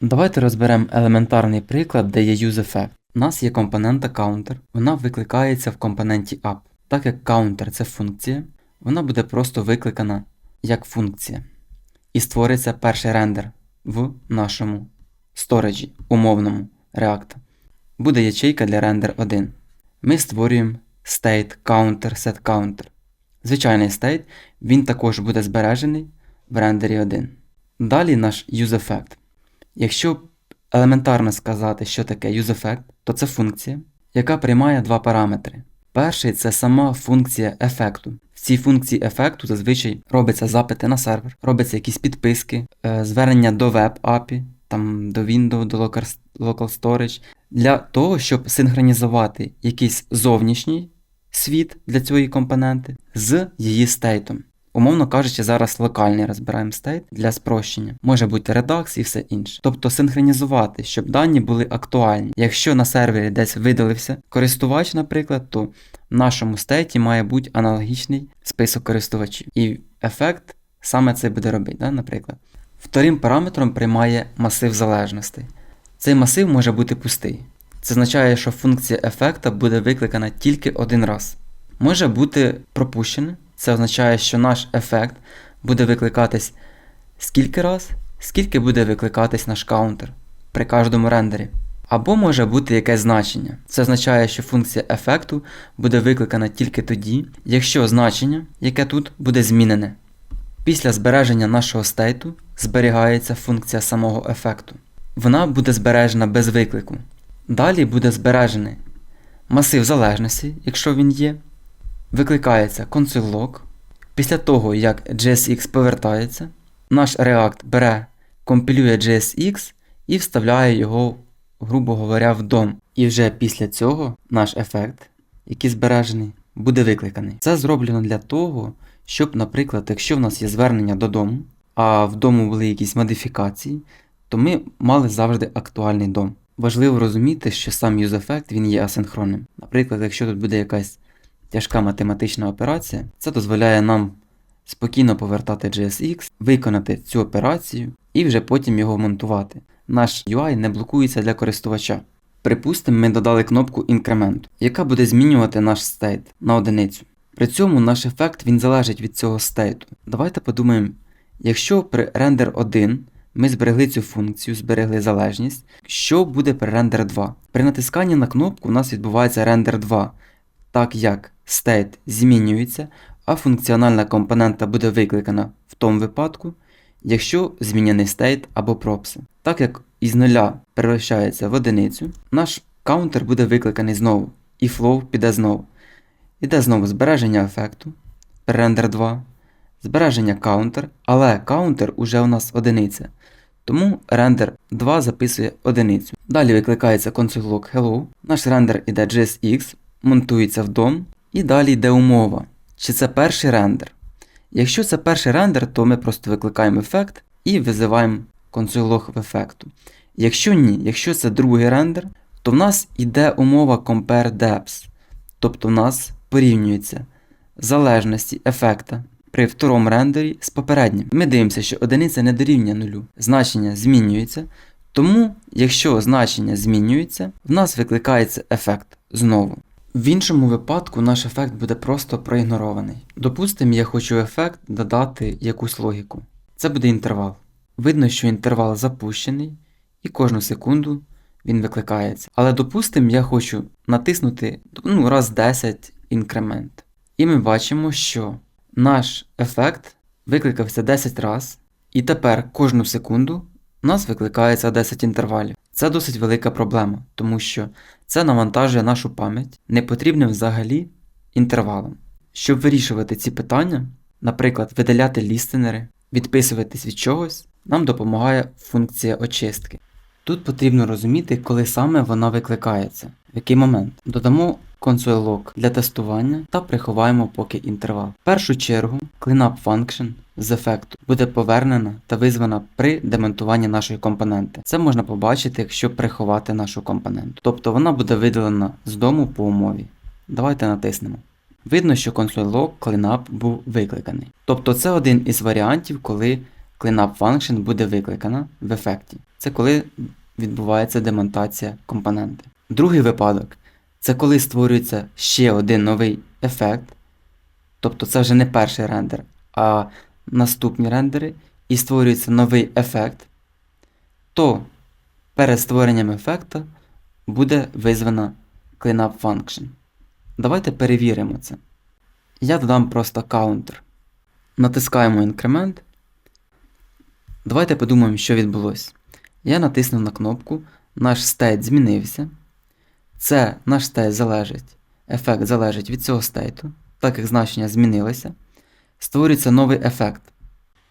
Давайте розберемо елементарний приклад, де є useEffect. У нас є компонента counter, вона викликається в компоненті app. Так як counter це функція, вона буде просто викликана як функція. І створиться перший рендер в нашому сториджі, умовному React. Буде ячейка для render 1. Ми створюємо state counter set counter. Звичайний state, він також буде збережений в рендері 1. Далі наш useEffect. Якщо елементарно сказати, що таке useEffect, то це функція, яка приймає два параметри. Перший це сама функція ефекту. В цій функції ефекту зазвичай робляться запити на сервер, робляться якісь підписки, е, звернення до веб API, там до Windows, до Local Storage, для того, щоб синхронізувати якийсь зовнішній світ для цієї компоненти з її стейтом. Умовно кажучи, зараз локальний розбираємо стейт для спрощення. Може бути Redux і все інше. Тобто синхронізувати, щоб дані були актуальні. Якщо на сервері десь видалився користувач, наприклад, то в нашому стейті має бути аналогічний список користувачів. І ефект саме це буде робити, да, наприклад. Вторим параметром приймає масив залежностей. Цей масив може бути пустий. Це означає, що функція ефекта буде викликана тільки один раз. Може бути пропущена. Це означає, що наш ефект буде викликатись скільки раз, скільки буде викликатись наш каунтер при кожному рендері. Або може бути якесь значення. Це означає, що функція ефекту буде викликана тільки тоді, якщо значення, яке тут буде змінене. Після збереження нашого стейту зберігається функція самого ефекту. Вона буде збережена без виклику. Далі буде збережений масив залежності, якщо він є. Викликається console.log. Після того, як JSX повертається, наш React бере, компілює JSX і вставляє його, грубо говоря, в DOM. І вже після цього наш ефект, який збережений, буде викликаний. Це зроблено для того, щоб, наприклад, якщо в нас є звернення додому, а в дому були якісь модифікації, то ми мали завжди актуальний дом. Важливо розуміти, що сам useEffect він є асинхронним. Наприклад, якщо тут буде якась тяжка математична операція, це дозволяє нам спокійно повертати JSX, виконати цю операцію і вже потім його монтувати. Наш UI не блокується для користувача. Припустимо, ми додали кнопку інкременту, яка буде змінювати наш стейт на одиницю. При цьому наш ефект він залежить від цього стейту. Давайте подумаємо, якщо при render 1 ми зберегли цю функцію, зберегли залежність, що буде при render 2? При натисканні на кнопку у нас відбувається render 2, так як state змінюється, а функціональна компонента буде викликана в тому випадку, якщо змінений state або пропси. Так як із нуля перевищається в одиницю, наш каунтер буде викликаний знову, і flow піде знову. Іде знову збереження ефекту, render 2, збереження counter, але counter уже у нас одиниця. Тому render 2 записує одиницю. Далі викликається console.log hello, наш рендер іде JSX, монтується в DOM, і далі йде умова. Чи це перший рендер? Якщо це перший рендер, то ми просто викликаємо ефект і визиваємо console.log в ефекту. Якщо ні, якщо це другий рендер, то в нас йде умова compare depths. Тобто в нас порівнюються залежності ефекта при второму рендері з попереднім. Ми дивимося, що одиниця не дорівнює нулю. Значення змінюється. Тому, якщо значення змінюється, в нас викликається ефект знову. В іншому випадку наш ефект буде просто проігнорований. Допустимо, я хочу ефект додати якусь логіку. Це буде інтервал. Видно, що інтервал запущений, і кожну секунду він викликається. Але допустимо, я хочу натиснути ну, раз 10 інкремент. І ми бачимо, що наш ефект викликався 10 разів, і тепер кожну секунду у нас викликається 10 інтервалів. Це досить велика проблема, тому що це навантажує нашу пам'ять непотрібним взагалі інтервалом. Щоб вирішувати ці питання, наприклад, видаляти лістенери, відписуватись від чогось, нам допомагає функція очистки. Тут потрібно розуміти, коли саме вона викликається, в який момент. Додамо console.log для тестування та приховаємо поки інтервал. В першу чергу, cleanup function з ефекту буде повернена та визвана при демонтуванні нашої компоненти. Це можна побачити, якщо приховати нашу компоненту. Тобто вона буде видалена з дому по умові. Давайте натиснемо. Видно, що console.log cleanup був викликаний. Тобто це один із варіантів, коли cleanup function буде викликана в ефекті. це коли відбувається демонтація компоненти. Другий випадок це коли створюється ще один новий ефект. Тобто це вже не перший рендер, а наступні рендери, і створюється новий ефект, то перед створенням ефекта буде визвана cleanup function. Давайте перевіримо це. Я додам просто counter. Натискаємо інкремент. Давайте подумаємо, що відбулося. Я натиснув на кнопку, наш стейт змінився. Це наш стейт залежить, ефект залежить від цього стейту, так як значення змінилися. Створюється новий ефект.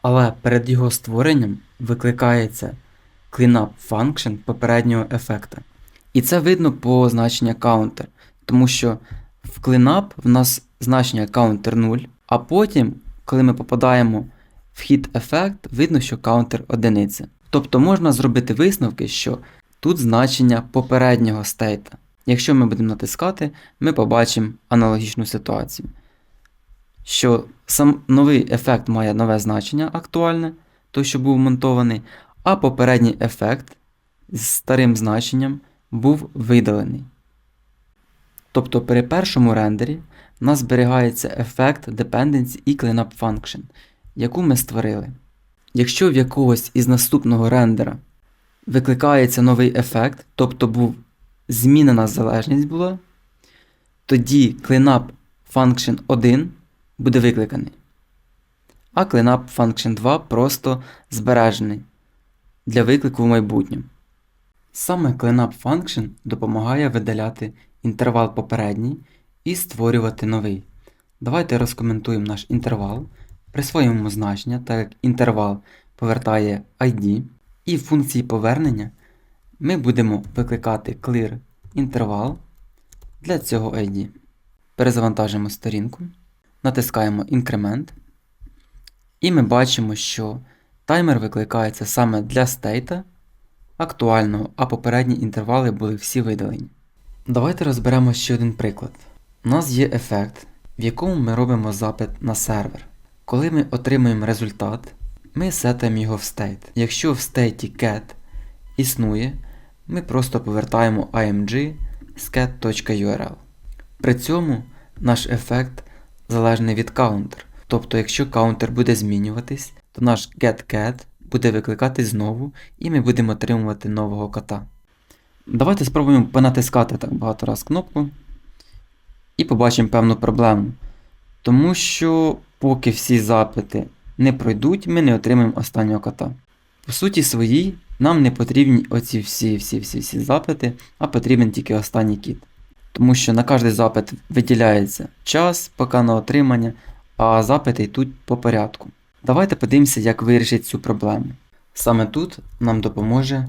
Але перед його створенням викликається cleanup function попереднього ефекта. І це видно по значенню counter, тому що в cleanup в нас значення counter 0, а потім, коли ми попадаємо в hit ефект, видно, що counter одиниця. Тобто можна зробити висновки, що тут значення попереднього стейта. Якщо ми будемо натискати, ми побачимо аналогічну ситуацію. Що сам новий ефект має нове значення актуальне, той, що був монтований, а попередній ефект з старим значенням був видалений. Тобто при першому рендері у нас зберігається ефект dependency і cleanup function, яку ми створили. Якщо в якогось із наступного рендера викликається новий ефект, тобто був змінена залежність була, тоді cleanup function 1 буде викликаний. А cleanup function 2 просто збережений для виклику в майбутньому. Саме cleanup function допомагає видаляти інтервал попередній і створювати новий. Давайте розкоментуємо наш інтервал, присвоїмо значення, так як інтервал повертає ID, і в функції повернення ми будемо викликати clear інтервал для цього ID. Перезавантажимо сторінку, натискаємо інкремент, і ми бачимо, що таймер викликається саме для стейта актуального, а попередні інтервали були всі видалені. Давайте розберемо ще один приклад. У нас є ефект, в якому ми робимо запит на сервер. Коли ми отримуємо результат, ми сетаємо його в стейт. Якщо в стейті cat існує, ми просто повертаємо img з cat.url. При цьому наш ефект залежний від counter. Тобто, якщо counter буде змінюватись, то наш getCat буде викликати знову, і ми будемо отримувати нового кота. Давайте спробуємо понатискати так багато раз кнопку і побачимо певну проблему. Тому що поки всі запити не пройдуть, ми не отримаємо останнього кота. По суті своїй, нам не потрібні оці всі-всі-всі запити, а потрібен тільки останній кіт. Тому що на кожний запит виділяється час поки на отримання, а запити йдуть по порядку. Давайте подивимося, як вирішити цю проблему. Саме тут нам допоможе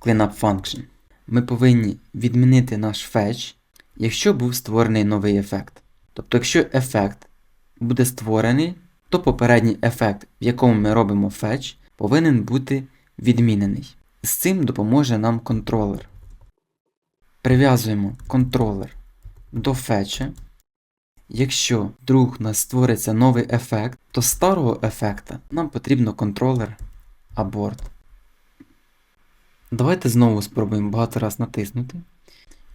cleanup function. Ми повинні відмінити наш fetch, якщо був створений новий ефект. Тобто, якщо ефект буде створений, то попередній ефект, в якому ми робимо fetch, повинен бути відмінений. З цим допоможе нам контролер. Прив'язуємо контролер до фетча. Якщо вдруг у нас створиться новий ефект, то старого ефекта нам потрібно контролер abort. Давайте знову спробуємо багато раз натиснути.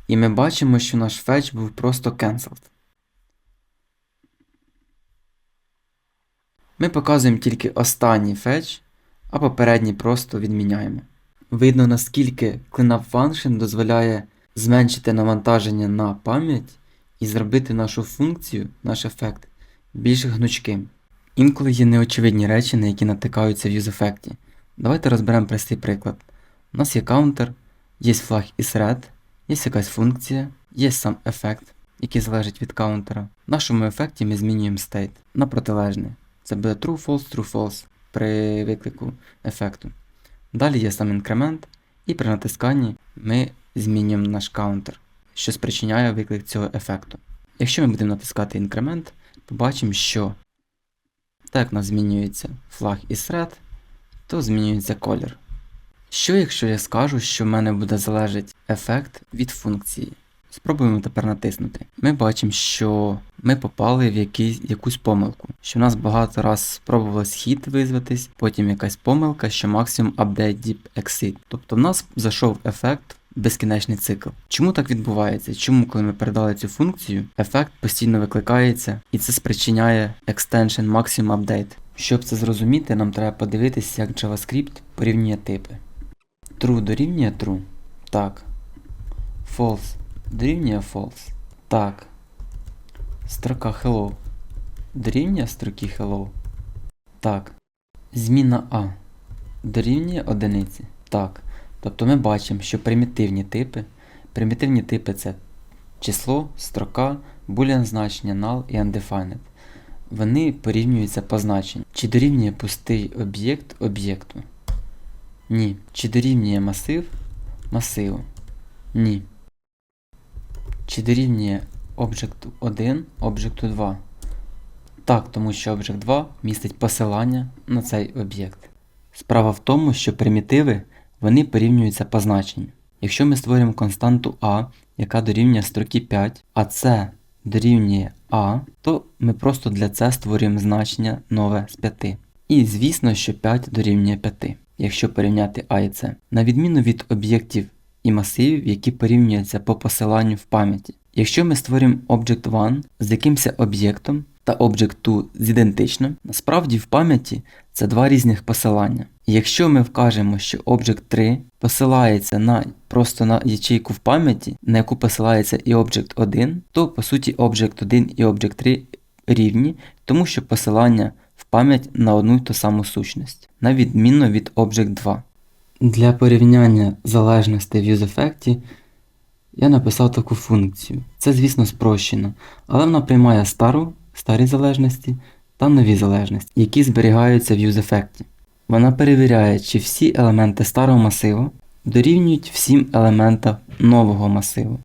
І ми бачимо, що наш fetch був просто cancelled. Ми показуємо тільки останній fetch, а попередній просто відміняємо. Видно, наскільки cleanup function дозволяє зменшити навантаження на пам'ять і зробити нашу функцію, наш ефект, більш гнучким. Інколи є неочевидні речі, на які натикаються в юзефекті. Давайте розберемо простий приклад. У нас є каунтер, є флаг із red, є якась функція, є сам ефект, який залежить від каунтера. В нашому ефекті ми змінюємо state на протилежний. Це буде true, false, true, false при виклику ефекту. Далі є сам інкремент, і при натисканні ми змінюємо наш каунтер, що спричиняє виклик цього ефекту. Якщо ми будемо натискати інкремент, побачимо, що так як у нас змінюється флаг із red, то змінюється колір. Що якщо я скажу, що в мене буде залежати ефект від функції? Спробуємо тепер натиснути. Ми бачимо, що ми попали в якийсь, якусь помилку. Що в нас багато раз спробувалось хід визватись, потім якась помилка, що максимум update deep exit. Тобто в нас зайшов ефект безкінечний цикл. Чому так відбувається? Чому, коли ми передали цю функцію, ефект постійно викликається і це спричиняє extension maximum update. Щоб це зрозуміти, нам треба подивитися, як JavaScript порівнює типи. True дорівнює true. Так. False дорівнює false. Так. Строка hello. Дорівнює строки hello. Так. Зміна А. Дорівнює одиниці. Так. Тобто ми бачимо, що примітивні типи. Примітивні типи це число, строка, boolean значення null і undefined. Вони порівнюються по значенню. Чи дорівнює пустий об'єкт об'єкту? Ні. Чи дорівнює масив масиву? Ні. Чи дорівнює об'єкту 1 об'єкту 2? Так, тому що об'єкт 2 містить посилання на цей об'єкт. Справа в тому, що примітиви вони порівнюються по значенню. Якщо ми створюємо константу А, яка дорівнює строки 5, а С дорівнює А, то ми просто для С створюємо значення нове з 5. І звісно, що 5 дорівнює 5, якщо порівняти А і С. На відміну від об'єктів і масивів, які порівнюються по посиланню в пам'яті. Якщо ми створюємо Object 1 з якимось об'єктом та Object 2 з ідентичним, насправді в пам'яті це два різних посилання. Якщо ми вкажемо, що Object 3 посилається на просто на ячейку в пам'яті, на яку посилається і Object 1, то по суті Object 1 і Object 3 рівні, тому що посилання в пам'ять на одну й ту саму сущність, на відміну від Object 2. Для порівняння залежностей в UseEffect я написав таку функцію. Це, звісно, спрощено, але вона приймає стару, старі залежності та нові залежності, які зберігаються в UseEffect. Вона перевіряє, чи всі елементи старого масиву дорівнюють всім елементам нового масиву.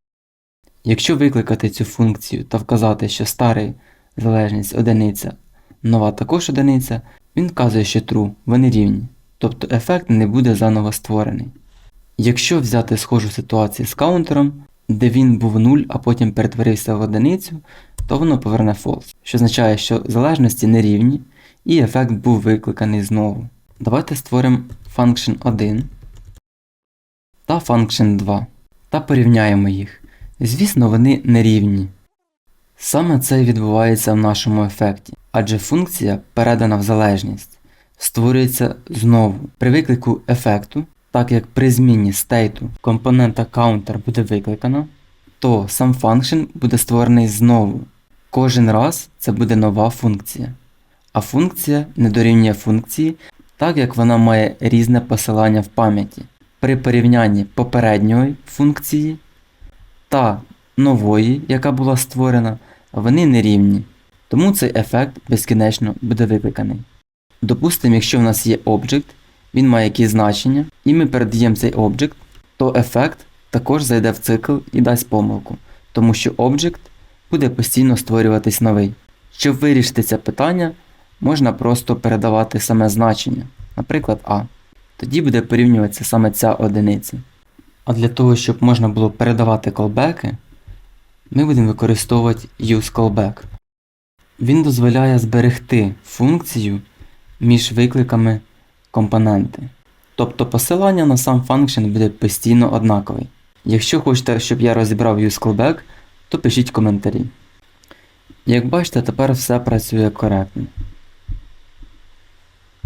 Якщо викликати цю функцію та вказати, що старий залежність одиниця, нова також одиниця, він вказує, що true, вони рівні, тобто ефект не буде заново створений. Якщо взяти схожу ситуацію з каунтером, де він був 0, а потім перетворився в одиницю, то воно поверне false, що означає, що залежності не рівні, і ефект був викликаний знову. Давайте створимо function 1 та function 2 та порівняємо їх. Звісно, вони не рівні. Саме це і відбувається в нашому ефекті, адже функція, передана в залежність, створюється знову при виклику ефекту, так як при зміні стейту компонента counter буде викликано, то сам function буде створений знову. Кожен раз це буде нова функція. А функція не дорівнює функції, так як вона має різне посилання в пам'яті. При порівнянні попередньої функції та нової, яка була створена, вони не рівні. Тому цей ефект безкінечно буде викликаний. Допустимо, якщо в нас є об'єкт, він має якісь значення, і ми передаємо цей об'єкт, то ефект також зайде в цикл і дасть помилку, тому що об'єкт буде постійно створюватись новий. Щоб вирішити це питання, можна просто передавати саме значення, наприклад А. Тоді буде порівнюватися саме ця одиниця. А для того, щоб можна було передавати колбеки, ми будемо використовувати useCallback. Він дозволяє зберегти функцію між викликами компоненти. Тобто посилання на сам function буде постійно однаковий. Якщо хочете, щоб я розібрав useCallback, то пишіть коментарі. Як бачите, тепер все працює коректно.